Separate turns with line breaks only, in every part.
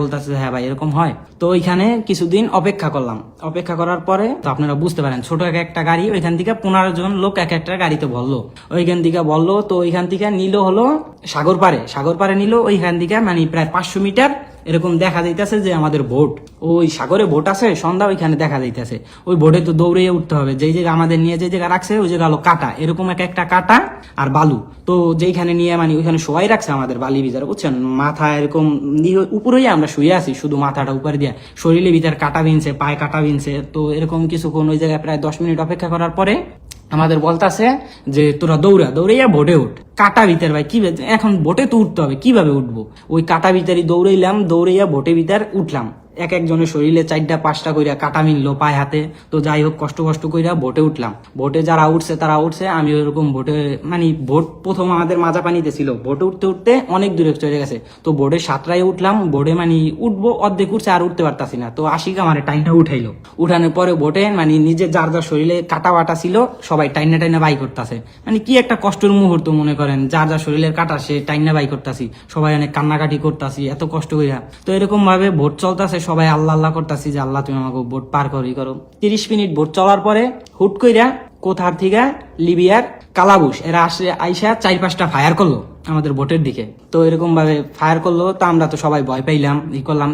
বলতেছে হ্যাঁ ভাই, এরকম হয়। তো ওইখানে কিছুদিন অপেক্ষা করলাম। অপেক্ষা করার পরে, তো আপনারা বুঝতে পারেন, ছোট এক একটা গাড়ি, ওইখান থেকে পনেরো জন লোক এক একটা গাড়িতে বলল। ওইখান থেকে বলল, তো ওইখান থেকে নিল হলো সাগর পারে সাগর পারে নিল, ওইখান থেকে মানে প্রায় পাঁচশো মিটার এরকম দেখা যাইতেছে যে আমাদের ভোট ওই সাগরে ভোট আছে, সন্ধ্যা ওইখানে দেখা যাইতেছে। ওই ভোটে তো দৌড়ে উঠতে হবে। যেই জায়গা আমাদের নিয়ে যে জায়গা রাখছে, ওই জায়গা হলো কাটা। এরকম এক একটা কাটা আর বালু। তো যেইখানে নিয়ে মানে ওইখানে শোয়াই রাখছে আমাদের বালি ভিতরে, বুঝছেন? মাথা এরকম উপরেই আমরা শুয়ে আছি, শুধু মাথাটা উপরে দিয়ে। শরীরে ভিতরে কাটা বিনছে, পায়ে কাটা বিনছে। তো এরকম কিছুক্ষণ ওই জায়গায় প্রায় দশ মিনিট অপেক্ষা করার পরে আমাদের বলতাছে যে, তোরা দৌড়া, দৌড়াইয়া ভোটে উঠ। কাটা ভিতর, ভাই, কি এখন বোটে তো উঠতে হবে, কীভাবে উঠবো? ওই কাটা ভিতরে দৌড়াইলাম, দৌড়াইয়া ভোটে ভিতর উঠলাম। এক একজনের শরীরে চারটা, পাঁচটা কইরা কাটা মিললো পায়ে হাতে। তো যাই হোক, কষ্ট কষ্ট কইরা ভোটে উঠলাম। ভোটে যারা উঠছে, তারা উঠছে। আমি ওইরকম ভোটে মানে ভোট প্রথম আমাদের মাজা পানিতে ছিল। ভোটে উঠতে উঠতে অনেক দূরে চলে গেছে। তো ভোটে সাতটায় উঠলাম। ভোটে মানে উঠবো, অর্ধেক উঠছে আর উঠতে পারতাছি না। তো আশিক আমার টাইনটা উঠাইলো। উঠানোর পরে ভোটে মানে নিজের যার যার শরীরে কাটা বাটা ছিল, সবাই টাইনা টাইনা বাই করতেছে। মানে কি একটা কষ্টের মুহূর্ত মনে করেন, যার যার শরীরের কাটা সে টাইনা বাই করতাছি। সবাই অনেক কান্নাকাটি করতাছি, এত কষ্ট কইরা। তো এরকম ভাবে ভোট চলতেছে সবাই আল্লাহ আল্লাহ করতেছি যে আল্লাহ তুমি আমাকে বোট পার করি করো। তিরিশ মিনিট বোট চলার পরে হুট কইরা কোথার থেকে লিবিয়ার কালাবুস এরা আসলে আইসা চার পাঁচটা ফায়ার করল। আমাদের বোটের দিকে। তো এরকম ভাবে ফায়ার করল, তো আমরা তো সবাই ভয় পাইলাম। ই করলাম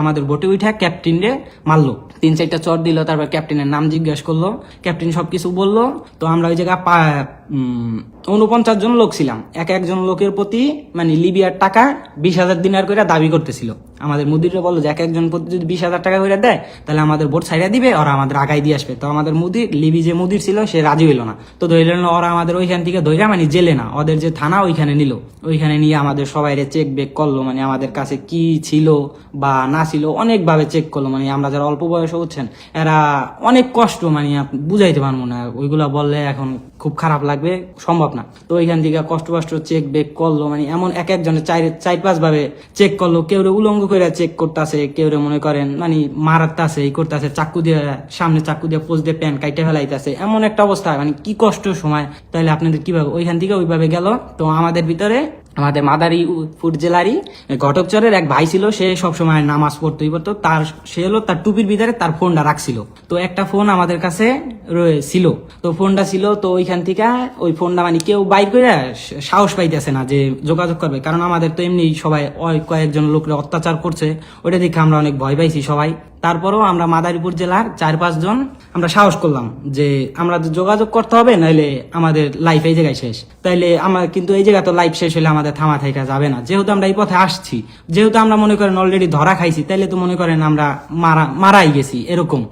আমাদের বোটে উঠা ক্যাপ্টেন রে মারলো। তিন চারটা চর দিল, তারপর ক্যাপ্টেনের নাম জিজ্ঞেস করল। ক্যাপ্টেন সবকিছু বলল, তো আমরা ওই জায়গায় উনপঞ্চাশ জন লোক ছিলাম। এক একজন লোকের প্রতি মানে লিবিয়ার টাকা বিশ হাজার দিনার করে দাবি করতেছিল। আমাদের মুদিরে বলল যে, এক একজন প্রতি যদি বিশ হাজার টাকা করে দেয়, তাহলে আমাদের বোট ছাইড়া দিবে, ওরা আমাদের আগাই দিয়ে আসবে। তো আমাদের মুদির, লিবি যে মুদির ছিল, সে রাজি হইল না। তো ধরল ওরা আমাদের ওইখান থেকে ধৈরা মানে জেলে না। ওদের যে থানা, ওইখানে নিল। ওইখানে নিয়ে আমাদের সবাই চেক বেক করল মানে আমাদের কাছে কি ছিল বা না ছিল, অনেকভাবে চেক করল। মানে আমরা যারা অল্প বয়সে উঠছেন এরা অনেক কষ্ট মানে বুঝাইতে পারব না। ওইগুলা বললে এখন খুব খারাপ লাগবে, সম্ভব না। তো ওইখান থেকে কষ্ট কষ্ট চেক বেক করল মানে এমন এক একজনের চার চার পাঁচ ভাবে চেক করল। কেউ উলঙ্গ করে চেক করতেছে কেউ মনে করেন মানে মারাত্তাছে এই করতেছে, চাকু দিয়ে, সামনে চাকু দিয়ে পোজ দিয়ে প্যান্ট কাইটে ফেলাইতেছে। এমন একটা অবস্থা মানে কি কষ্ট সময়। তাহলে আপনাদের কীভাবে, ওইখান থেকে ওইভাবে গেল। তো আমাদের ভিতরে আমাদের মাদারি ফুড জেলারই ঘটকচরের এক ভাই ছিল, সে সবসময় নামাজ পড়তেই পড়তো। তার, সে হলো তার টুপির ভিতরে তার ফোনটা রাখছিল। তো একটা ফোন আমাদের কাছে ছিল। তো ফোনটা ছিল, তো ওইখান থেকে ওই ফোনটা মানে কেউ বাইর করে সাহস পাইতেছে না যে যোগাযোগ করবে। কারণ আমাদের তো এমনি সবাই কয়েকজন লোকরা অত্যাচার করছে, ওইটা দেখে আমরা অনেক ভয় পাইছি সবাই। তারপরেও আমরা মাদারীপুর জেলার চার পাঁচজন আমরা সাহস করলাম যে আমরা যোগাযোগ করতে হবে নাহলে আমাদের লাইফ এই জায়গায় শেষ। তাইলে আমার কিন্তু এই জায়গা তো লাইফ শেষ হলে আমাদের থামা থাইকা যাবে না। যেহেতু আমরা এই পথে আসছি, যেহেতু আমরা মনে করেন অলরেডি ধরা খাইছি, তাইলে তো মনে করেন আমরা মারা মারাই গেছি, এরকম।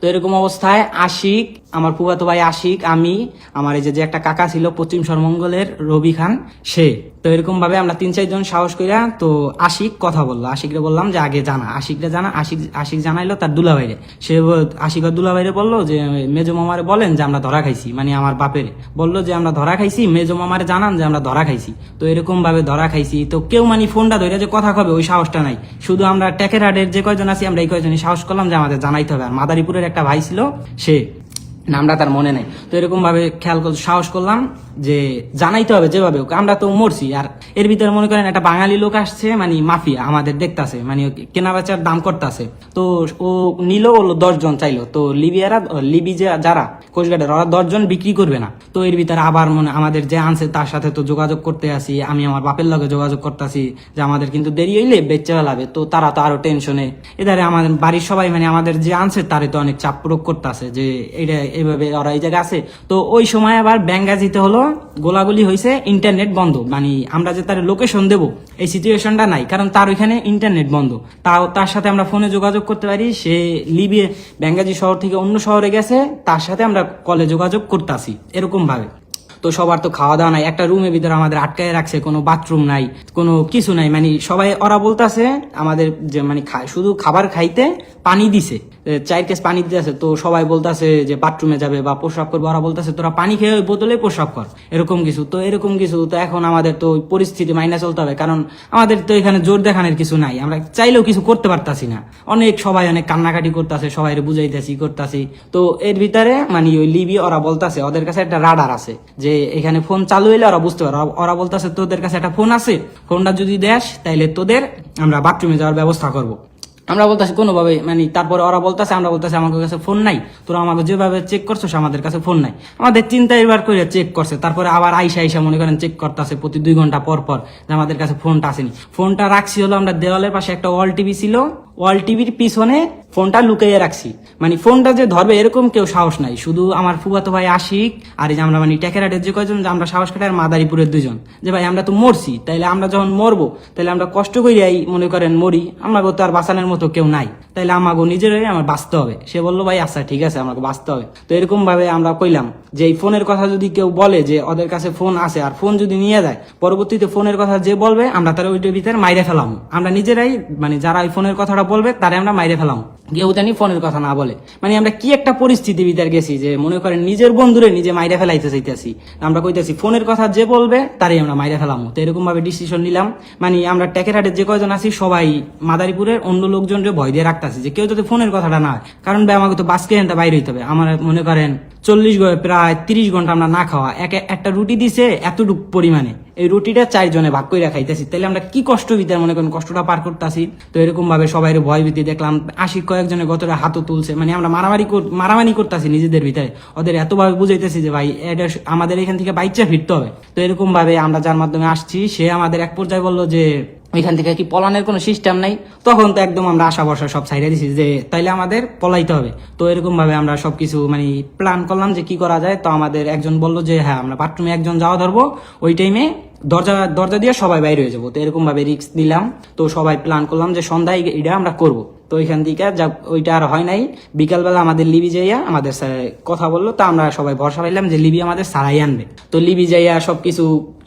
তো এরকম অবস্থায় আশিক আমার ফুফাতো ভাই আশিক, আমি, আমার এই যে একটা কাকা ছিল পশ্চিম সরমঙ্গলের রবি খান, সে। তো এরকম ভাবে আমরা তিন চারজন সাহস কইরা তো আশিক কথা বলল। আশিকরে বললাম যে, আগে জানা। আশিকরে জানা, আশিক আশিক জানাইলো, তার দুলাভাইরে। সে আশিক আর দুলাভাইরে বলল যে, মেজো মামারে বলেন যে, আমরা ধরা খাইছি। মানে আমার বাপের। বলল যে, আমরা ধরা খাইছি, মেজো মামারে জানান যে, আমরা ধরা খাইছি। তো এরকম ভাবে ধরা খাইছি। তো কেউ মানে ফোনটা ধরে যে কথা কবে, ওই সাহসটা নাই। শুধু আমরা টেকেরহাটের যে কয়জন আছি, আমরা এই কয়জনই সাহস করলাম যে, আমাদের জানাইতে হবে। আর মাদারীপুরের একটা ভাই ছিল, সে। নামটা তার মনে নেই। তো এরকমভাবে খেয়াল সাহস করলাম যে জানাইতে হবে যেভাবে হোক, আমরা তো মরছি। আর এর ভিতরে মনে করেন একটা বাঙালি লোক আসছে মানে মাফিয়া আমাদের দেখতাছে মানে ও কেনা বেচার দাম করতেছে। তো ও নিল হলো দশজন চাইলো। তো লিবিয়ারা লিবি যে যারা কোস্টগার্ডের ওরা দশজন বিক্রি করবে না। তো এর ভিতরে আবার মনে, আমাদের যে আনছে, তার সাথে তো যোগাযোগ করতে আসি, আমি আমার বাপের লগে যোগাযোগ করতেছি, যে আমাদের কিন্তু দেরি হইলে বেচে ফেলাবে তো তারা তো আরও টেনশনে। এধারে আমাদের বাড়ির সবাই মানে আমাদের যে আনছে, তারে তো অনেক চাপ প্রয়োগ করতেছে, যে এটা এইভাবে ওরা এই জায়গায় আছে। তো ওই সময় আবার ব্যাঙ্গা ব্যাঙ্গাজিতে হলো গোলাগুলি হয়েছে ইন্টারনেট বন্ধ। মানে আমরা যে তার লোকেশন দেব, এই সিচুয়েশনটা নাই, কারণ তার ওইখানে ইন্টারনেট বন্ধ। তাও তার সাথে আমরা ফোনে যোগাযোগ করতে পারি, সে লিবিয়ে ব্যাঙ্গাজি শহর থেকে অন্য শহরে গেছে, তার সাথে আমরা কলে যোগাযোগ করতেছি এরকম ভাবে তো সবার তো খাওয়া দাওয়া নাই। একটা রুমের ভিতরে আমাদের আটকায় রাখছে, কোনো বাথরুম নাই, কোনো কিছু নাই। মানে সবাই, ওরা বলতাছে, আমাদের যে মানে শুধু খাবার খাইতে পানি দিছে। চার কেস পানি দিতেছে তো সবাই বলতাছে যে বাথরুমে যাবে বা প্রস্রাব করবে। ওরা বলতাছে, তোরা পানি খেয়ে ওই বোতলে প্রস্রাব কর। এরকম কিছু। তো এরকম কিছু, তো এখন আমাদের তো পরিস্থিতি মাইনা চলতে হবে। কারণ আমাদের তো এখানে জোর দেখানোর কিছু নাই। আমরা চাইলেও কিছু করতে পারতাছি না। অনেক সবাই অনেক কান্নাকাটি করতেছে, সবাই বুঝাইতেছি, করতেছি। তো এর ভিতরে মানে ওই লিবি ওরা বলতাছে, ওদের কাছে একটা রাডার আছে যে যে এখানে ফোন চালু হইলে ওরা বুঝতে পারে ওরা- বলতেছে, তোদের কাছে একটা ফোন আছে ফোনটা যদি দেস, তাইলে তোদের আমরা বাথরুমে যাওয়ার ব্যবস্থা করব। আমরা বলতেছি কোনোভাবে মানে তারপরে ওরা বলতেছে, আমরা বলতেছি আমাদের কাছে ফোন নাই, তোরা আমাকে যেভাবে চেক করছ আমাদের কাছে ফোন নাই। আমাদের চিন্তা এবার করে চেক করছে, তারপরে আবার আইসা আইসা মনে করেন চেক করতেছে প্রতি দুই ঘণ্টা পর পর যে আমাদের কাছে ফোনটা আসেনি। ফোনটা রাখছি হলো আমরা দেওয়ালের পাশে একটা ওয়াল টিভি ছিল। ওয়াল টিভির পিছনে ফোনটা লুকিয়ে রাখছি। মানে ফোনটা যে ধরবে এরকম কেউ সাহস নাই। শুধু আমার ফুফাতো ভাই আশিক আর এই যে আমরা মানে টেকেরাটের যে কয়জন আমরা সাহস কাটে আর মাদারীপুরের দুজন যে ভাই, আমরা তো মরছি, তাইলে আমরা যখন মরবো তাহলে আমরা কষ্ট করিয়াই মনে করেন মরি। আমাকে তো আর বাঁচানোর মতো কেউ নাই। তাইলে আমাকে নিজেরাই আমার বাঁচতে হবে। সে বলল, ভাই আচ্ছা ঠিক আছে আমাকে বাঁচতে হবে। তো এরকম ভাবে আমরা কইলাম যে এই ফোনের কথা যদি কেউ বলে যে ওদের কাছে ফোন আছে আর ফোন যদি নিয়ে যায়, পরবর্তীতে ফোনের কথা যে বলবে, আমরা তারা ওইটার ভিতরে মাইরে ফেলাম। আমরা নিজেরাই মানে যারা ওই ফোনের কথাটা বলবে, তারা আমরা মাইরে ফেলাম। কেউ জানি ফোনের কথা না বলে। মানে আমরা কি একটা পরিস্থিতি ভিতরে গেছি যে মনে করেন নিজের বন্ধুরে নিজে মাইরে ফেলাইতে চাইতেছি। আমরা কইতেছি, ফোনের কথা যে বলবে, তারই আমরা মাইরে ফেলাম। তো এরকম ভাবে ডিসিশন নিলাম। মানে আমরা টেকেরহাটের যে কয়জন আছি, সবাই মাদারীপুরের অন্য লোকজনকে ভয় দিয়ে রাখতেছি যে কেউ যদি ফোনের কথাটা না কারণ ভাই, আমাকে তো বাসকে এনতে বাইরে হইতে হবে। আমার মনে করেন চল্লিশ প্রায় তিরিশ ঘণ্টা আমরা না খাওয়া। এক একটা রুটি দিছে এতটুকু পরিমাণে। এই রুটিটা চারজনে ভাগ করে খাইতেছি। তাহলে আমরা কি কষ্ট দিতে মনে করেন কষ্টটা পার করতেছি? তো এরকম ভাবে সবাই ভয় ভীতি দেখলাম, আশি কয়েকজনের গতরা হাতও তুলছে। মানে আমরা মারামারি মারামারি করতেছি নিজেদের ভিতরে। ওদের এতভাবে বুঝাইতেছি যে, ভাই, এটা আমাদের এখান থেকে বাইচা ফিরতে হবে। তো এরকম ভাবে আমরা যার মাধ্যমে আসছি, সে আমাদের এক পর্যায়ে বলল যে ওইখান থেকে কি পলানের কোনো সিস্টেম নাই? তখন তো একদম আমরা আশা ভরসা সব ছাইড়ে দিছি যে তাইলে আমাদের পলাইতে হবে। তো এরকম ভাবে আমরা সবকিছু মানে প্ল্যান করলাম যে কি করা যায়। তো আমাদের একজন বলল যে হ্যাঁ আমরা বাথরুমে একজন যাওয়া ধরবো। ওই টাইমে দরজা দরজা দিয়ে সবাই বাইরে হয়ে যাব। তো এরকম ভাবে রিস্ক নিলাম। তো সবাই প্ল্যান করলাম যে সন্ধ্যায় এটা আমরা করব। তো ওইখান থেকে যা ওইটা আর হয় নাই। বিকালবেলা আমাদের লিবি যাইয়া আমাদের কথা বলল, তা আমরা সবাই ভরসা পাইলাম যে লিবি আমাদের সারাই আনবে। তো লিবি যাইয়া সব কিছু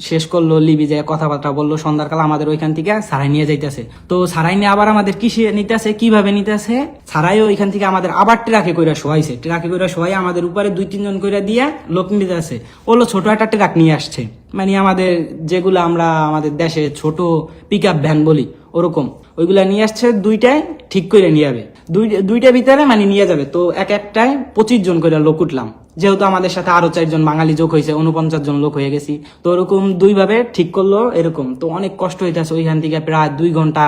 শেষ করল, লিবি যাইয়া কথাবার্তা বলল, সন্ধ্যার কাল আমাদের ওইখান থেকে সারাই নিয়ে যাইতেছে। তো সারাই নিয়ে আবার আমাদের কিসে নিতেছে, কীভাবে নিতেছে? সারাইও ওইখান থেকে আমাদের আবার ট্রাকে কইরা শোয়াইছে। ট্রাকে কইরা শোয়াই আমাদের উপরে দুই, তিনজন কইরা দিয়া লোক নিতে নিতেছে। ওলো ছোট একটা ট্রাক নিয়ে আসছে। মানে আমাদের যেগুলো আমরা আমাদের দেশে ছোট পিক আপ ভ্যান বলি ওরকম। ওইগুলা নিয়ে আসছে দুইটায় ঠিক করে নিয়ে যাবে। দুই, দুইটা ভিতরে মানে নিয়ে যাবে। তো এক একটায় পঁচিশ জন করে লোক উঠলাম। যেহেতু আমাদের সাথে আরও চারজন বাঙালি যোগ হয়েছে উনপঞ্চাশ জন লোক হয়ে গেছি। তো ওরকম দুই ভাবে ঠিক করল এরকম। তো অনেক কষ্ট হইতেছে ওইখান থেকে প্রায় দুই ঘণ্টা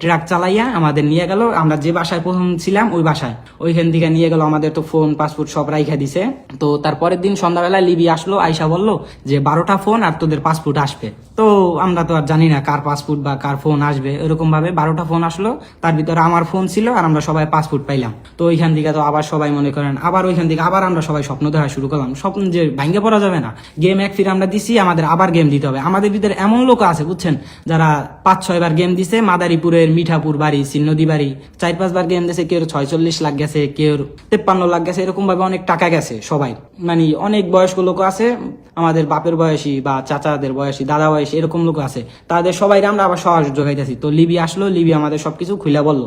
ট্রাক চালাইয়া আমাদের নিয়ে গেল। আমরা যে বাসায় প্রথম ছিলাম ওই বাসায়। ওইখান থেকে নিয়ে গেল আমাদের তো ফোন, পাসপোর্ট সব রাইখা দিছে। তো তারপরের দিন সন্ধ্যাবেলায় লিবি আসলো, আইসা বলল যে বারোটা ফোন আর তোদের পাসপোর্ট আসবে। তো আমরা তো আর জানি না কার পাসপোর্ট বা কার ফোন আসবে। এরকম ভাবে বারোটা ফোন আসলো, তার ভিতরে আমার ফোন ছিল আর আমরা সবাই পাসপোর্ট পাইলাম। তো ওইখান থেকে তো আবার সবাই মনে করেন, আবার ওইখান থেকে আবার আমরা সবাই স্বপ্ন দেখা শুরু করলাম। স্বপ্ন যে ভাঙ্গে পড়া যাবে না। গেম এক ফিরে আমরা দিছি, আমাদের আবার গেম দিতে হবে। আমাদের ভিতরে এমন লোক আছে, বুঝছেন? যারা পাঁচ, ছয় বার গেম দিছে, মাদারীপুরের মিঠাপুর বাড়ি, সিন্নদী বাড়ি। চার পাঁচবার গেম দিছে কেউ ছয়চল্লিশ লাখ গেছে কেউ তেপ্পান্ন লাখ গেছে, এরকম ভাবে অনেক টাকা গেছে সবাই। মানে অনেক বয়স্ক লোক আছে, আমাদের বাপের বয়সী বা চাচাদের বয়সী, দাদা বয়সী, এরকম লোক আছে। তাদের সবাই আমরা আবার সহজ যোগাইতেছি তো লিবি আসলো, লিবি আমাদের সবকিছু খুলে বলল।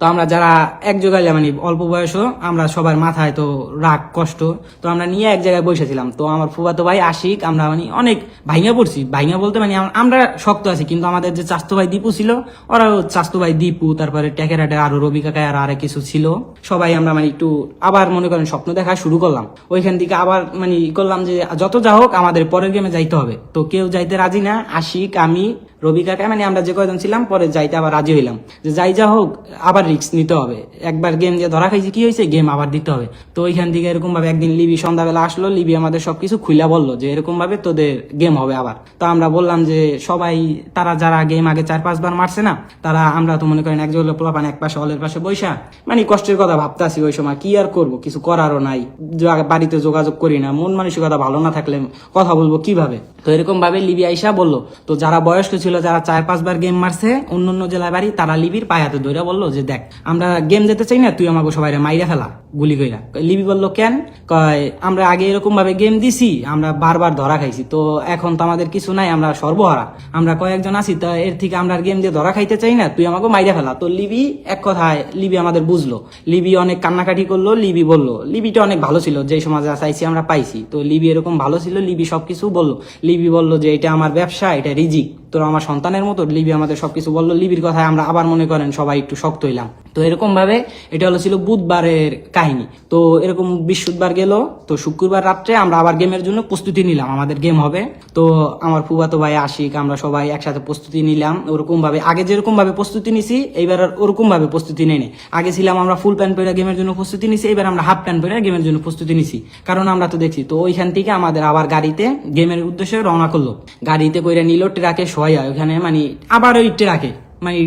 তো আমরা যারা এক জায়গায় মানে অল্প বয়সও, আমরা সবার মাথায় তো রাগ, কষ্ট, তো আমরা নিয়ে এক জায়গায় বসেছিলাম। তো আমার ফুফাতো ভাই আশিক, আমরা মানে অনেক ভাইঙা পড়ছি। ভাইঙা বলতে মানে আমরা শক্ত আছি, কিন্তু আমাদের যে চাস্তু ভাই দীপু ছিল, ওরাও চাস্তু ভাই দীপু, তারপরে টেকেরাটে আরও রবি কাকায় আর আরে কিছু ছিল। সবাই আমরা মানে একটু আবার মনে করেন স্বপ্ন দেখা শুরু করলাম। ওইখান থেকে আবার মানে করলাম যে, যত যা হোক আমাদের পরের গেমে যাইতে হবে। তো কেউ যাইতে রাজি না, আশিক, আমি রবি কাকা মানে আমরা যে কয়জন ছিলাম, পরে যাইতে আবার রাজি হইলাম। যে যাই যা হোক, আবার রিস্ক নিতে হবে। একবার গেম দিয়ে ধরা খাইছে, কি হয়েছে গেম আবার দিতে হবে। তো ওইখান থেকে এরকম ভাবে একদিন লিবি সন্ধ্যাবেলা আসলো, লিবি আমাদের সবকিছু খুইলা বলল যে এরকম ভাবে তোদের গেম হবে আবার। তো আমরা বললাম যে সবাই, তারা যারা গেম আগে চার পাঁচবার মারছে না, তারা, আমরা তো মনে করেন একজন পোলাপান এক পাশে, অলের পাশে বৈশা মানে কষ্টের কথা ভাবতাছি ওই সময়, কি আর করব? কিছু করারও নাই। বাড়িতে যোগাযোগ করি না, মন মানসিকতা ভালো না থাকলে কথা বলব কীভাবে? তো এরকম ভাবে লিবি আইসা বলল। তো যারা বয়স্ক ছিল যারা চার, পাঁচবার গেম মারছে অন্য অন্য জেলায় বাড়ি তারা লিবির পায়াতে ধরে বলল যে, দেখ, আমরা গেম যেতে চাই না, তুই আমাকে সবাই মাইরে ফেলা। গুলি কইরা। লিবি বলল, কেন? কয়, আমরা আগে এরকম ভাবে গেম দিছি, আমরা বারবার ধরা খাইছি। তো এখন তো আমাদের কিছু নাই, আমরা সর্বহারা। আমরা কয়েকজন আছি, তো এর থেকে আমরা গেম দিয়ে ধরা খাইতে চাই না, তুই আমাকে মাইরা ফেলা। তো লিবি এক কথায়, লিবি আমাদের বুঝলো। লিবি অনেক কান্নাকাটি করল, লিবি বলল, লিবিটা অনেক ভালো ছিল যে সমাজে চাইছি আমরা পাইছি। তো লিবি এরকম ভালো ছিল, লিবি সবকিছু বলল। লিবি বলল যে, এটা আমার ব্যবসা, এটা রিজিক। তোরা আমার সন্তানের মতো? লিবি আমাদের সবকিছু বলল। লিবির কথায় আমরা আবার মনে করেন সবাই একটু শক্ত হইলাম। তো তো এরকম ভাবে এটা হলো ছিল বুধবারের কাহিনী। তো এরকম বৃহস্পতিবার গেল, তো শুক্রবার রাত্রে আমরা আবার গেমের জন্য প্রস্তুতি নিলাম, আমাদের গেম হবে। তো আমার ফুবাতো ভাই আশিক, আমরা সবাই একসাথে প্রস্তুতি নিলাম ওরকম ভাবে আগে যেরকম ভাবে প্রস্তুতি নিছি, এইবার আর ওরকম ভাবে প্রস্তুতি নেই। আগে ছিলাম আমরা ফুল প্যান্ট পরে গেমের জন্য প্রস্তুতি নিছি, এবার আমরা হাফ প্যান্ট পরে গেমের জন্য প্রস্তুতি নিছি। কারণ আমরা তো দেখছি, তো ওইখান থেকে আমাদের আবার গাড়িতে গেমের উদ্দেশ্যে রওনা করল। গাড়িতে কইরা নিল ট্রাকে শোয়া ওইখানে মানে আবার ওই ট্রাকে। মানে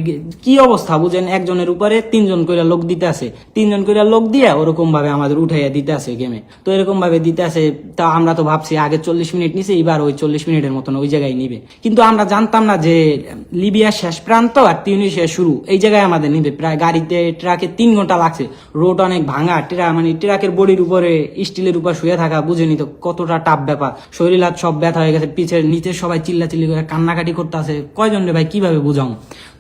কি অবস্থা, বুঝেন? একজনের উপরে তিনজন করে লোক দিতে আছে তিনজন করে লোক দিয়ে ওরকম ভাবে আমাদের উঠাইয়া দিতে আছে গেমে। তো এরকম ভাবে দিতে আছে তা আমরা তো ভাবছি আগে চল্লিশ মিনিট নিছে, এবার ওই চল্লিশ মিনিটের মতন ওই জায়গায় নিবে। কিন্তু আমরা জানতাম না যে লিবিয়ার শেষ প্রান্ত আর তিউনিশিয়া শুরু। এই জায়গায় আমাদের নিবে। প্রায় গাড়িতে, ট্রাকে তিন ঘণ্টা লাগছে। রোড অনেক ভাঙা, ট্রা মানে ট্রাকের বডির উপরে, স্টিলের উপর শুয়ে থাকা বুঝেনি তো কতটা টাপ ব্যাপার। শরীর হাত সব ব্যথা হয়ে গেছে পিছের নিচে সবাই চিল্লা চিল্লি করে কান্নাকাটি করতে আছে কয়জন রে ভাই, কীভাবে বুঝাও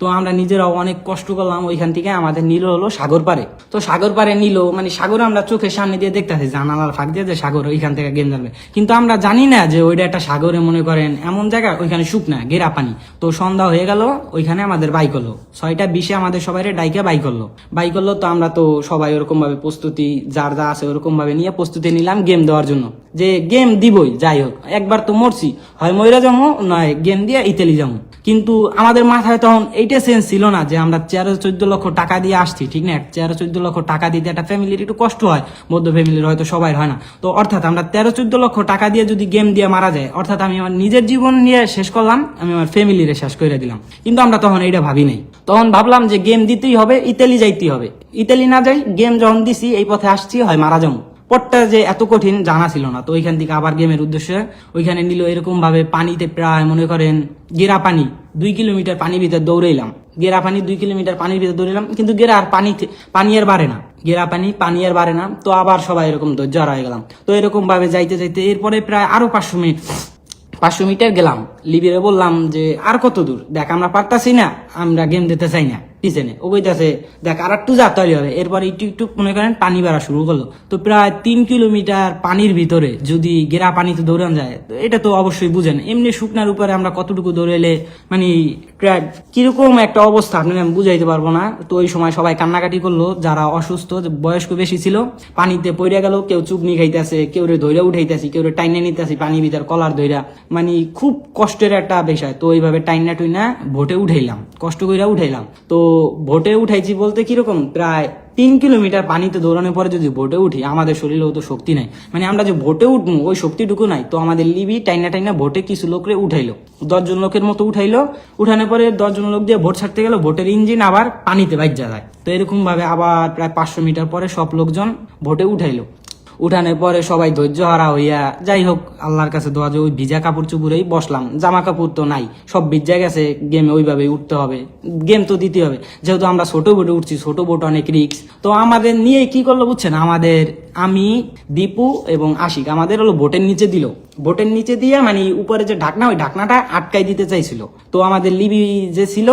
তো আমরা নিজেরাও অনেক কষ্ট করলাম ওইখান থেকে, আমাদের নিল হলো সাগর পারে তো সাগর পারে নিল মানে সাগর আমরা চোখের সামনে দিয়ে দেখতেছি, জানালার ফাঁক দিয়ে যে সাগর ওইখান থেকে গেম যাবে কিন্তু আমরা জানি না যে ওইটা একটা সাগরে, মনে করেন, এমন জায়গা, ওইখানে শুকনা গেরা পানি। তো সন্ধ্যা হয়ে গেল, ওইখানে আমাদের বাইক হলো ছয়টা বিশে আমাদের সবাই ডাইকে বাইক হলো বাইক হলো তো আমরা তো সবাই ওরকম ভাবে প্রস্তুতি, যার যা আছে ওরকম ভাবে নিয়ে প্রস্তুতি নিলাম গেম দেওয়ার জন্য। যে গেম দিবই, যাই হোক, একবার তো মরছি, হয় ময়রা যাব নয় গেম দিয়ে ইতালি যাব কিন্তু আমাদের মাথায় তখন এইটা সেন্স ছিল না যে আমরা তেরো চোদ্দ লক্ষ টাকা দিয়ে আসছি, ঠিক না? তেরো চোদ্দ লক্ষ টাকা দিতে একটা ফ্যামিলির একটু কষ্ট হয় মধ্য ফ্যামিলির হয়তো সবাই হয় না। তো অর্থাৎ আমরা তেরো চোদ্দ লক্ষ টাকা দিয়ে যদি গেম দিয়ে মারা যায়, অর্থাৎ আমি আমার নিজের জীবন নিয়ে শেষ করলাম, আমি আমার ফ্যামিলিরে শেষ করে দিলাম। কিন্তু আমরা তখন এইটা ভাবি নাই। তখন ভাবলাম যে গেম দিতেই হবে, ইতালি যাইতেই হবে। ইতালি না যাই গেম যখন দিছি, এই পথে আসছি, হয় মারা যাব। পটটা যে এত কঠিন জানা ছিল না। তো ওইখান থেকে আবার গেমের উদ্দেশ্যে ওইখানে নিল এরকম ভাবে পানিতে প্রায়, মনে করেন, গেরা পানি, দুই কিলোমিটার পানির ভিতরে দৌড়াইলাম। গেরা পানি, দুই কিলোমিটার পানির ভিতরে দৌড়াইলাম, কিন্তু গেরা আর পানি পানি আর বাড়ে না। গেরা পানি পানি আর বাড়ে না। তো আবার সবাই এরকম ধৈর্য হয়ে গেলাম। তো এরকম ভাবে যাইতে যাইতে এরপরে প্রায় আরও পাঁচশো মিনিট, পাঁচশো মিটার গেলাম। লিবিরে বললাম যে, আর কত দূর? দেখ, আমরা পারতাছি না, আমরা গেম দিতে চাই না। পিছনে ও বইতেছে দেখ আর একটু যা হবে। এরপর একটু একটু মনে করেন পানি বাড়া শুরু করল। তো প্রায় তিন কিলোমিটার পানির ভিতরে যদি গেরা পানিতে দৌড়ান যায়, তো এটা তো অবশ্যই বুঝেন। এমনি শুকনার উপরে আমরা কতটুকু দৌড়াইলে মানে প্রায় কীরকম একটা অবস্থা আপনি আমি বুঝাইতে পারব না। তো ওই সময় সবাই কান্নাকাটি করল, যারা অসুস্থ বয়স্ক বেশি ছিল, পানিতে পড়ে গেল, কেউ চুপনি খাইতেছে, কেউ রে ধৈরা উঠাইতেছি, কেউ রে টাইনে নিতেছি পানির ভিতর কলার ধৈরা মানে খুব কষ্টের একটা বিষয়। তো এইভাবে টাইনা টুইনা ভোটে উঠাইলাম, কষ্ট কইরা উঠাইলাম। তো ভোটে উঠাইছি বলতে কীরকম? প্রায় তিন কিলোমিটার পানিতে দৌড়ানোর পরে যদি ভোটে উঠি, আমাদের শরীরেও তো শক্তি নাই। মানে আমরা যে ভোটে উঠবো, ওই শক্তিটুকু নাই। তো আমাদের লিবি টাইনা টাইনা ভোটে কিছু লোকরে উঠাইলো। দশজন লোকের মতো উঠাইলো। উঠানোর পরে দশজন লোক দিয়ে ভোট ছাড়তে গেল। ভোটের ইঞ্জিন আবার পানিতে বাইক যায়। তো এরকম ভাবে আবার প্রায় পাঁচশো মিটার পরে সব লোকজন ভোটে উঠাইলো। উঠানোর পরে সবাই ধৈর্য হারা হইয়া যাই হোক, আল্লাহর কাছে দোয়া যে ওই ভিজা কাপড় চুপুরেই বসলাম। জামা কাপড় তো নাই, সব ভিজা গেছে গেমে ওইভাবে উঠতে হবে। গেম তো দিতে হবে। যেহেতু আমরা ছোট বোটে উঠছি, ছোট বোট অনেক রিক্স তো আমাদের নিয়ে কি করল বুঝছেন? আমাদের, আমি, দীপু এবং আশিক, আমাদের হলো বোটের নিচে দিল। বোটের নিচে দিয়ে মানে উপরে যে ঢাকনা, ওই ঢাকনাটা আটকাই দিতে চাইছিল। তো আমাদের লিবি যে ছিল,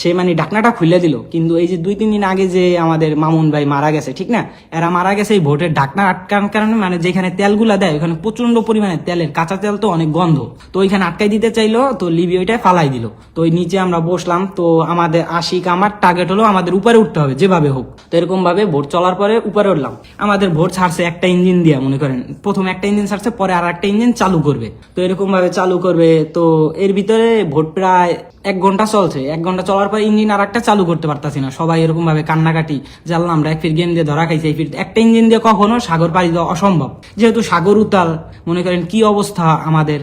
সে মানে ঢাকনাটা খুলে দিল। কিন্তু এই যে দুই, তিন দিন আগে যে আমাদের মামুন ভাই মারা গেছে, ঠিক না? এরা মারা গেছে এই ভোটের ঢাকনা আটকানোর কারণে মানে যেখানে তেলগুলা দেয়, ওখানে প্রচণ্ড পরিমাণে তেলের, কাঁচা তেল তো অনেক গন্ধ। তো ওইখানে আটকাই দিতে চাইলো, তো লিবি ওইটা ফালাই দিল। তো ওই নিচে আমরা বসলাম, তো আমাদের আশিক আমার টার্গেট হলো আমাদের উপরে উঠতে হবে, যেভাবে হোক। তো এরকম ভাবে ভোট চলার পরে উপরে উঠলাম। আমাদের ভোট ছাড়ছে একটা ইঞ্জিন দিয়ে, মনে করেন। প্রথম একটা ইঞ্জিন ছাড়ছে, পরে আর একটা ইঞ্জিন চালু করবে। তো এরকম ভাবে চালু করবে। তো এর ভিতরে ভোট প্রায় এক ঘণ্টা চলছে। এক ঘণ্টা চলার পর ইঞ্জিন আর একটা চালু করতে পারতাছি না। সবাই এরকম ভাবে কান্নাকাটি জানলাম আমরা এক ফির গেম দিয়ে ধরা খাইছি। এই ফির একটা ইঞ্জিন দিয়ে কখনো সাগর পাড়ি দেওয়া অসম্ভব। যেহেতু সাগর উতাল, মনে করেন কি অবস্থা আমাদের?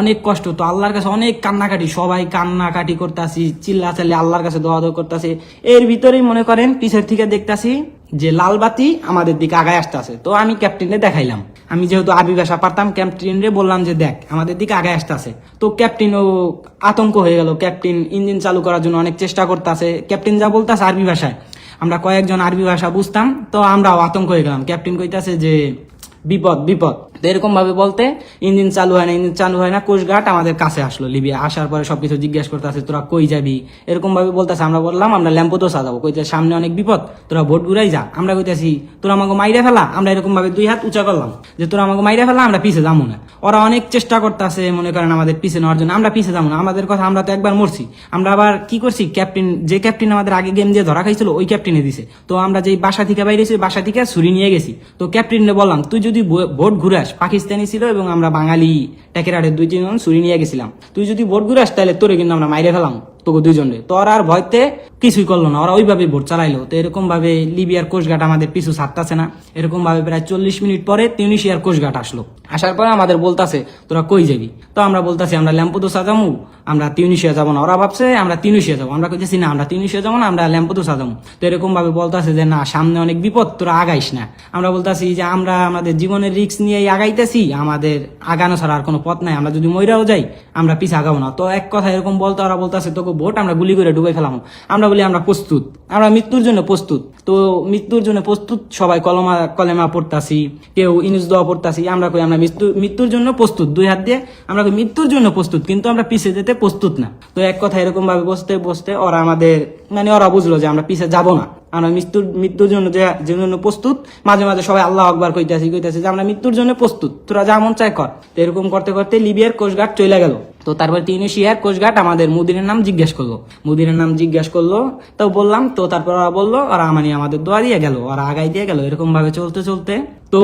অনেক কষ্ট। তো আল্লাহর কাছে অনেক কান্নাকাটি। সবাই কান্নাকাটি করতেছি চিল্লা চাল্লি আল্লাহর কাছে দোয়া দোয়া করতেছি। এর ভিতরেই মনে করেন, পিছের থেকে দেখতাছি যে লালবাতি আমাদের দিকে আগায় আসতেছে। তো আমি ক্যাপ্টেনে দেখাইলাম। আমি যেহেতু আরবি ভাষা পারতাম ক্যাপ্টেন রে বললাম যে, দেখ, আমাদের দিকে আগায় আসতেছে। তো ক্যাপ্টেনও আতঙ্ক হয়ে গেল। ক্যাপ্টেন ইঞ্জিন চালু করার জন্য অনেক চেষ্টা করতেছে। ক্যাপ্টেন যা বলতেছে আরবি ভাষায়। আমরা কয়েকজন আরবি ভাষা বুঝতাম, তো আমরাও আতঙ্ক হয়ে গেলাম। ক্যাপ্টেন কইতাছে যে বিপদ বিপদ। এরকম ভাবে বলতে ইঞ্জিন চালু হয় না, ইঞ্জিন চালু হয় না, কোস্টগার্ড আমাদের কাছে আসলো লিবিয়া। আসার পরে সবকিছু জিজ্ঞেস করতে আছে তোরা কই যাবি? এরকম ভাবে বলতেছে, আমরা বললাম, আমরা ল্যাম্পো সাজাবো কইতে সামনে অনেক বিপদ, তোরা ভোট ঘুরাই যা। আমরা কইতেছি, তোরা আমাকে মাইরা ফেলা। আমরা এরকম ভাবে দুই হাত উঁচা করলাম, যে, তোরা আমাকে মাইরা ফেলা, আমরা পিছে যাব না। ওরা অনেক চেষ্টা করতেছে, মনে করেন, আমাদের পিছে নেওয়ার জন্য। আমরা পিছে যাব না। আমাদের কথা, আমরা তো একবার মরছি। আমরা আবার কি করছি? ক্যাপ্টেন, যে ক্যাপ্টেন আমাদের আগে গেম দিয়ে ধরা খাইছিল, ওই ক্যাপ্টেনে দিছে। তো আমরা যেই বাসা থেকে বাইরেছি বাসা থেকে ছুরি নিয়ে গেছি। তো ক্যাপ্টেনে বললাম, তুই যদি ভো- ভোট ঘুরাস পাকিস্তানি ছিল এবং আমরা বাঙালি টেকেরাটের দুই তিনজন ছুরি নিয়ে গেছিলাম। তুই যদি ভোট ঘুরাস তাহলে তোরে কিন্তু আমরা মাইরে ফেলাম। তোকে দুইজনে তো আর ভয়তে কিছুই করল না, ওরা ওইভাবে ভোট চালাইলো। তো এরকম ভাবে লিবিয়ার কোস্টগার্ড আমাদের পিছু ছাড়তাছে না। এরকম ভাবে প্রায় চল্লিশ মিনিট পরে তিউনিশিয়ার কোস্টগার্ড আসলো। আসার পরে আমাদের বলতাছে, তোরা কই যাবি? তো আমরা বলতাছি, আমরা ল্যাম্পোদোসা যাব আমরা তিউনিশিয়া যাব না। ওরা ভাবছে, আমরা তিউনিশিয়া যাব। আমরা কইতেছি, না, আমরা তিউনিশিয়া যাব না, আমরা ল্যাম্পোদোসা যাব তো এরকম ভাবে বলতাছে যে, না, সামনে অনেক বিপদ, তোরা আগাইস না। আমরা বলতাছি যে, আমরা আমাদের জীবনের রিস্ক নিয়েই আগাইতেছি, আমাদের আগানো ছাড়া আর কোনো পথ নাই। আমরা যদি ময়রাও যাই, আমরা পিছে আগাবো না। তো এক কথা এরকম বলতে ওরা বলতেছে তোকে ভোট আমরা গুলি করে ডুবে ফেলাম। আমরা বলি আমরা প্রস্তুত। আমরা মৃত্যুর জন্য প্রস্তুত। তো মৃত্যুর জন্য প্রস্তুত সবাই কলমা কলেমা পড়তাছি, কেউ ইনুস দোয়া পড়তাছি, আমরা কই আমরা মৃত্যু, মৃত্যুর জন্য প্রস্তুত। দুই হাত দিয়ে আমরা কই মৃত্যুর জন্য প্রস্তুত, কিন্তু আমরা পিছে যেতে প্রস্তুত না। তো এক কথা এরকম ভাবে বসতে বসতে ওরা আমাদের মানে ওরা বুঝলো যে আমরা পিছে যাব না। আমরা মৃত্যুর মৃত্যুর জন্য যে জন্য প্রস্তুত, মাঝে মাঝে সবাই আল্লাহ আকবার কইতাছি কইতাছি যে আমরা মৃত্যুর জন্য প্রস্তুত। তোরা যা মন চায় কর। তো এরকম করতে করতে লিবিয়ার কোস্টগার্ড চলে গেল। তো তারপর তিউনিশিয়ার কোচঘাট আমাদের মুদিরের নাম জিজ্ঞেস করল। মুদিরের নাম জিজ্ঞেস করল, তো বললাম, তো তারপর ওরা বলল, ওরা আমানি আমাদের দোয়া দিয়ে গেল, ওরা আগাই দিয়ে গেল। এরকম ভাবে চলতে চলতে তো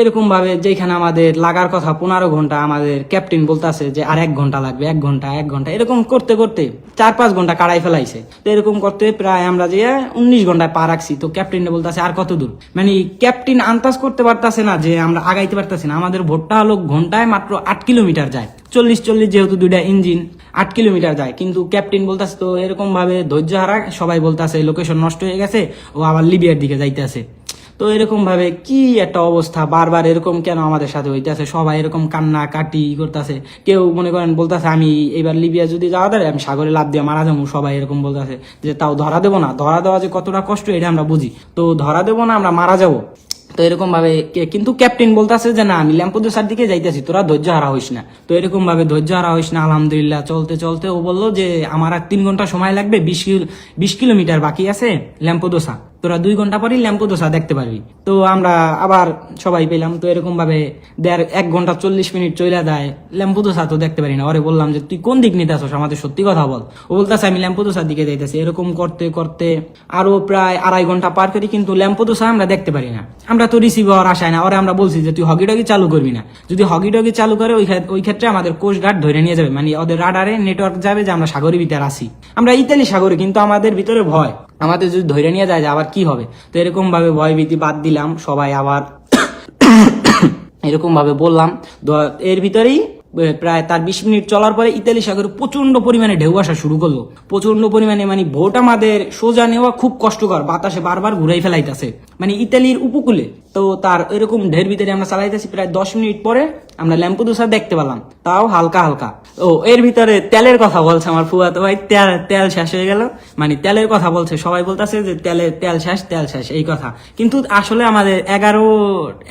এরকম ভাবে যেখানে আমাদের লাগার কথা পনেরো ঘণ্টা আমাদের ক্যাপ্টেন বলতাছে যে আর এক ঘণ্টা লাগবে, এক ঘণ্টা এক ঘণ্টা, এরকম করতে করতে চার পাঁচ ঘণ্টা কাড়াই ফেলাইছে। তো এরকম করতে প্রায় আমরা যে উনিশ ঘন্টায় পা রাখছি। তো ক্যাপ্টেন বলতেছে, আর কত দূর? মানে ক্যাপ্টেন আন্দাজ করতে পারতাছে না যে আমরা আগাইতে পারতাছি না। আমাদের ভোটটা হলো ঘন্টায় মাত্র আট কিলোমিটার যায়। চল্লিশ চল্লিশ যেহেতু দুইটা ইঞ্জিন আট কিলোমিটার যায়। কিন্তু ক্যাপ্টেন বলতাছে, তো এরকম ভাবে ধৈর্য হারা, সবাই বলতাছে লোকেশন নষ্ট হয়ে গেছে, ও আবার লিবিয়ার দিকে যাইতেছে। তো এরকম ভাবে কি একটা অবস্থা? বারবার এরকম কেন আমাদের সাথে হইতেছে? সবাই এরকম কান্না কাটি করতেছে। কেউ মনে করেন বলতেছে, আমি এবার লিবিয়া যদি যাওয়া দেয়, আমি সাগরে লাভ দিয়ে মারা যাব। সবাই এরকম বলতেছে যে, তাও ধরা দেবো না। ধরা দেওয়া যে কতটা কষ্ট, এটা আমরা বুঝি। তো ধরা দেবো না, আমরা মারা যাব। তো এরকম ভাবে কিন্তু ক্যাপ্টেন বলতেছে যে, না, আমি ল্যাম্পোদোসার দিকে যাইতেছি, তোরা ধৈর্য হারা হইস না। তো এরকম ভাবে ধৈর্য হারা হইস না, আলহামদুলিল্লাহ। চলতে চলতে ও বলল যে, আমার আর তিন ঘণ্টা সময় লাগবে, বিশ বিশ কিলোমিটার বাকি আছে ল্যাম্পোদোসা। তোরা দুই ঘণ্টা পরেই ল্যাম্পোদোসা দেখতে পারবি। তো আমরা আবার সবাই পেলাম, তো এরকম ভাবে দেড়, এক ঘণ্টা চল্লিশ মিনিট চলে দেয় ল্যাম্পোদোসা তো দেখতে পারি না। ওরে বললাম যে, তুই কোন দিক নিতে আসছ আমাদের সত্যি কথা বল। ও বলতেছে, আমি ল্যাম্পোদোসার দিকে যাইতেছি। এরকম করতে করতে আরও প্রায় আড়াই ঘণ্টা পার করি, কিন্তু ল্যাম্পোদোসা আমরা দেখতে পারি না। আমরা তো রিসিভার আসায় না। ওরে আমরা বলছি যে, তুই হগি ডগি চালু করবি না। যদি হগি ডগি চালু করে, ওই ক্ষেত- ওই ক্ষেত্রে আমাদের কোস্ট গার্ড ধরে নিয়ে যাবে। মানে ওদের রাডারে নেটওয়ার্ক যাবে যে, আমরা সাগরের ভিতরে আসি আমরা ইতালি সাগরে, কিন্তু আমাদের ভিতরে ভয়। আমাদের যদি ধৈর্য নিয়ে যায় যে আবার কি হবে? তো এরকম ভাবে ভয় ভীতি বাদ দিলাম, সবাই আবার এরকম ভাবে বললাম এর ভিতরেই প্রায় তার বিশ মিনিট চলার পরে ইতালি সাগরে প্রচণ্ড পরিমাণে ঢেউ আসা শুরু করল। প্রচণ্ড পরিমাণে মানে ভোট আমাদের সোজা নেওয়া খুব কষ্টকর, বাতাসে বারবার ঘুরাই ফেলাইতেছে। মানে ইতালির উপকূলে তো তার এরকম ঢের ভিতরে আমরা চালাইতেছি, প্রায় দশ মিনিট পরে আমরা ল্যাম্পুদোসা দেখতে পেলাম। তাও হালকা হালকা। ও, এর ভিতরে তেলের কথা বলছে আমার ফুয়াতো ভাই, তেল তেল শেষ হয়ে গেল। মানে তেলের কথা বলছে, সবাই বলতেছে যে তেলে, তেল শেষ তেল শেষ, এই কথা। কিন্তু আসলে আমাদের এগারো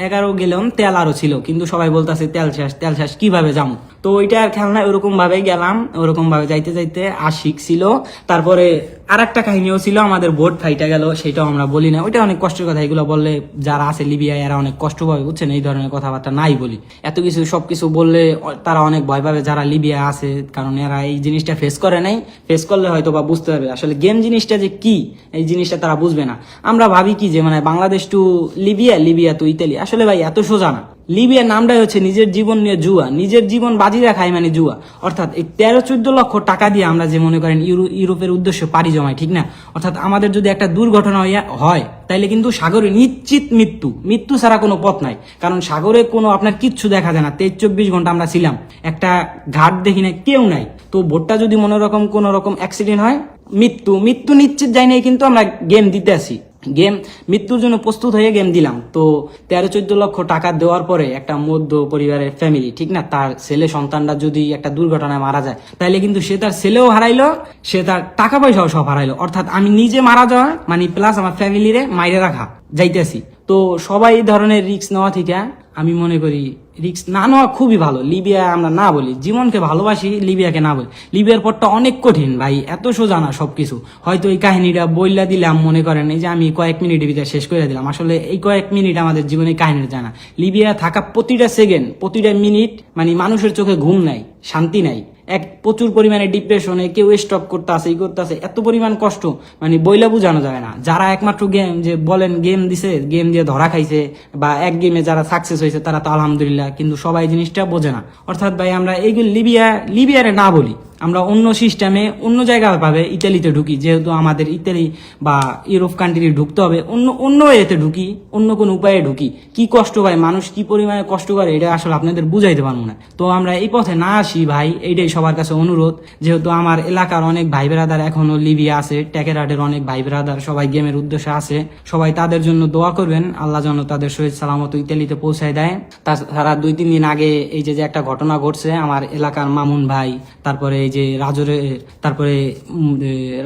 এগারো গেলেও তেল আরও ছিল, কিন্তু সবাই বলতেছে তেল শেষ তেল শেষ, কীভাবে যাব তো ওইটা আর খেলনা ওরকম ভাবে গেলাম ওরকম ভাবে যাইতে যাইতে আশিক ছিল। তারপরে আর একটা কাহিনীও ছিল, আমাদের বোট ফাইটা গেল, সেটাও আমরা বলি না। ওইটা অনেক কষ্টের কথা, এগুলো বললে যারা আছে লিবিয়ায় এরা অনেক কষ্ট পাবে, বুঝছেন? এই ধরনের কথাবার্তা নাই বলি। এত কিছু সব কিছু বললে তারা অনেক ভয় পাবে যারা লিবিয়া আছে, কারণ এরা এই জিনিসটা ফেস করে নাই। ফেস করলে হয়তো বা বুঝতে পারবে আসলে গেম জিনিসটা যে কি, এই জিনিসটা তারা বুঝবে না। আমরা ভাবি কি যে মানে Bangladesh to Libya Libya to Italy আসলে ভাই এত সোজা না। লিবিয়ার নামটাই হচ্ছে নিজের জীবন নিয়ে জুয়া। নিজের জীবন বাজি রাখাই মানে জুয়া। অর্থাৎ এই তেরো চোদ্দ লক্ষ টাকা দিয়ে আমরা যে মনে করেন ইউরো- ইউরোপের উদ্দেশ্যে পাড়ি জমাই, ঠিক না? অর্থাৎ আমাদের যদি একটা দুর্ঘটনা হয়, তাইলে কিন্তু সাগরে নিশ্চিত মৃত্যু। মৃত্যু ছাড়া কোনো পথ নাই। কারণ সাগরে কোনো আপনার কিচ্ছু দেখা যায় না। তেইশ চব্বিশ ঘণ্টা আমরা ছিলাম। একটা ঘাট দেখি না কেউ নাই। তো ভোটটা যদি মনে রকম কোনো রকম অ্যাক্সিডেন্ট হয়, মৃত্যু। মৃত্যু নিশ্চিত যাই কিন্তু আমরা গেম দিতে আসি। গেম মৃত্যুর জন্য প্রস্তুত হয়ে গেম দিলাম। তো তেরো, চোদ্দ লক্ষ টাকা দেওয়ার পরে একটা মধ্য পরিবারের ফ্যামিলি ঠিক না? তার ছেলে সন্তানরা যদি একটা দুর্ঘটনায় মারা যায় তাহলে কিন্তু সে তার ছেলেও হারাইলো, সে তার টাকা পয়সাও সব হারাইলো। অর্থাৎ আমি নিজে মারা যাওয়া মানে প্লাস আমার ফ্যামিলিরে মাইরে রাখা, যাইতেছি। তো সবাই এই ধরনের রিস্ক নেওয়া থেকে আমি মনে করি রিক্স না নেওয়া খুবই ভালো। লিবিয়া আমরা না বলি, জীবনকে ভালোবাসি, লিবিয়াকে না বলি। লিবিয়ার পরটা অনেক কঠিন ভাই, এত সোজা না সব কিছু হয়তো এই কাহিনীটা বইলা দিলাম, মনে করেন, এই যে আমি কয়েক মিনিটের ভিতরে শেষ করে দিলাম। আসলে এই কয়েক মিনিট আমাদের জীবনে কাহিনীটা জানা। লিবিয়া থাকা প্রতিটা সেকেন্ড প্রতিটা মিনিট মানে মানুষের চোখে ঘুম নাই, শান্তি নাই। এক প্রচুর পরিমাণে ডিপ্রেশনে কেউ স্টপ করতে আসে ই করতে আসে এত পরিমাণ কষ্ট মানে বইলা বোঝানো যায় না। যারা একমাত্র গেম যে বলেন গেম দিছে গেম দিয়ে ধরা খাইছে, বা এক গেমে যারা সাকসেস হয়েছে, তারা তো আলহামদুলিল্লাহ, কিন্তু সবাই জিনিসটা বোঝে না। অর্থাৎ ভাই, আমরা এইগুলো লিবিয়া, লিবিয়ারে না বলি। আমরা অন্য সিস্টেমে অন্য জায়গা পাবে ইতালিতে ঢুকি, যেহেতু আমাদের ইতালি বা ইউরোপ কান্ট্রি ঢুকতে হবে, অন্য অন্য এতে ঢুকি, অন্য কোন উপায়ে ঢুকি। কি কষ্ট পায়, মানুষ কি পরিমাণে কষ্ট করে, এটা আসলে আপনাদের বুঝাইতে পারব না। তো আমরা এই পথে না আসি ভাই, এইটাই সবার কাছে অনুরোধ। যেহেতু আমার এলাকার অনেক ভাই বেরাদার এখনও লিবিয়া আছে টেকেরাটের অনেক ভাই বেরাদার, সবাই গেমের উদ্দেশ্যে আছে। সবাই তাদের জন্য দোয়া করবেন, আল্লাহ যেন তাদের শহীদ সালামত ইতালিতে পৌঁছায় দেয়। তাছাড়া দুই, তিন দিন আগে এই যে যে একটা ঘটনা ঘটছে, আমার এলাকার মামুন ভাই, তারপরে এই যে রাজরে, তারপরে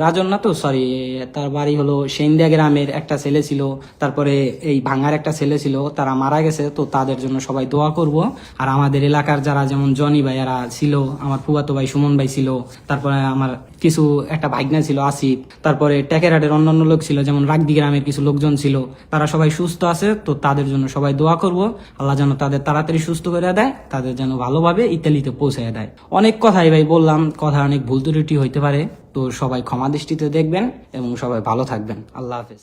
রাজন না তো সরি তার বাড়ি হলো সেন্দিয়া গ্রামের একটা ছেলে ছিল, তারপরে এই ভাঙার একটা ছেলে ছিল, তারা মারা গেছে, তো তাদের জন্য সবাই দোয়া করব। আর আমাদের এলাকার যারা যেমন জনি ভাইয়ারা ছিল, আমার ফুয়াতো ভাই, সুমন ভাই ছিল, তারপরে আমার কিছু একটা ভাইগনা ছিল, আসিফ, তারপরে টেকেরাটের অন্যান্য লোক ছিল, যেমন রাগদি গ্রামের কিছু লোকজন ছিল, তারা সবাই সুস্থ আছে, তো তাদের জন্য সবাই দোয়া করব। আল্লাহ যেন তাদের তাড়াতাড়ি সুস্থ করে দেয়, তাদের যেন ভালোভাবে ইতালিতে পৌঁছে দেয়। অনেক কথাই ভাই বললাম কথা, অনেক ভুল ত্রুটি হইতে পারে, তো সবাই ক্ষমা দৃষ্টিতে দেখবেন এবং সবাই ভালো থাকবেন। আল্লাহ হাফেজ।